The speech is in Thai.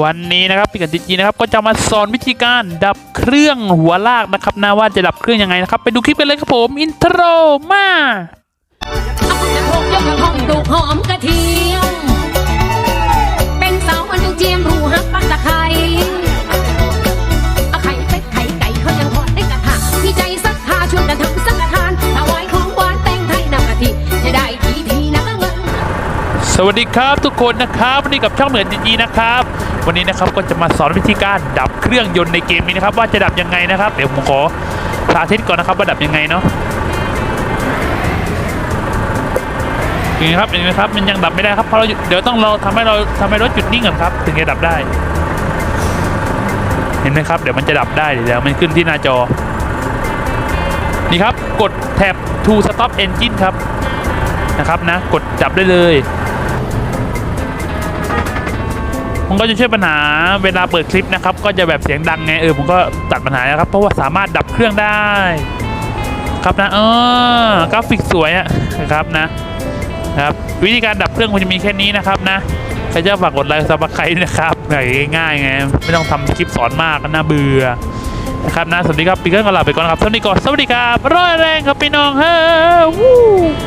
วันนี้นะครับพี่กันจิจีนะครับก็จะมาสอนวิธีการดับเครื่องหัวลากนะครับนะว่าจะดับเครื่องยังไงนะครับ ไปดูคลิปกันเลยครับผมอินโทรมาเอาจะโขกยกกระหอมดูหอมกระเทียมเป็นสาวมันดูเจียมรูหักปักตะไคร้เอาไข่เป็ดไข่ไก่เขายังทอดได้กระทะมีใจสักขาชวนกันทำสังฆทานถวายของหวานแตงไทยนำกะทิจะได้ทีทีนะเงินสวัสดีครับทุกคนนะครับวันนี้กับช่องเหมือนจีจีนะครับ วันนี้นะครับก็จะมาสอนวิธีการดับเครื่องยนต์ในเกมนี้นะครับ ว่าจะดับยังไงนะครับ เดี๋ยวผมขอสาธิตก่อนนะครับว่าดับยังไงเนาะอย่างนี้ครับเห็นไหมครับมันยังดับไม่ได้ครับเพราะเราเดี๋ยวต้องเราทำให้เราทำให้รถหยุดนิ่งก่อนครับถึงจะดับได้ เห็นไหมครับ เดี๋ยวมันจะดับได้เดี๋ยวมันขึ้นที่หน้าจอ นี่ครับกดแท็บ to stop engine ครับนะครับนะ กดจับได้เลย มันก็จะช่วยปัญหาเวลาเปิดคลิปนะครับ ก็จะแบบเสียงดังไงเออผมก็ตัดปัญหานะครับ เพราะว่าสามารถดับเครื่องได้ ครับนะเออกราฟิกสวยอะนะครับนะครับวิธีการดับเครื่องมันจะมีแค่นี้นะครับนะใครจะฝากกดไลค์ซับสไครต์นะครับง่ายๆไงไม่ต้องทำคลิปสอนมากน่าเบื่อนะครับนะสวัสดีครับปีเกิลกันลาไปก่อนครับสวัสดีก่อนสวัสดีครับร้อยแรงครับพี่น้องเฮ้อ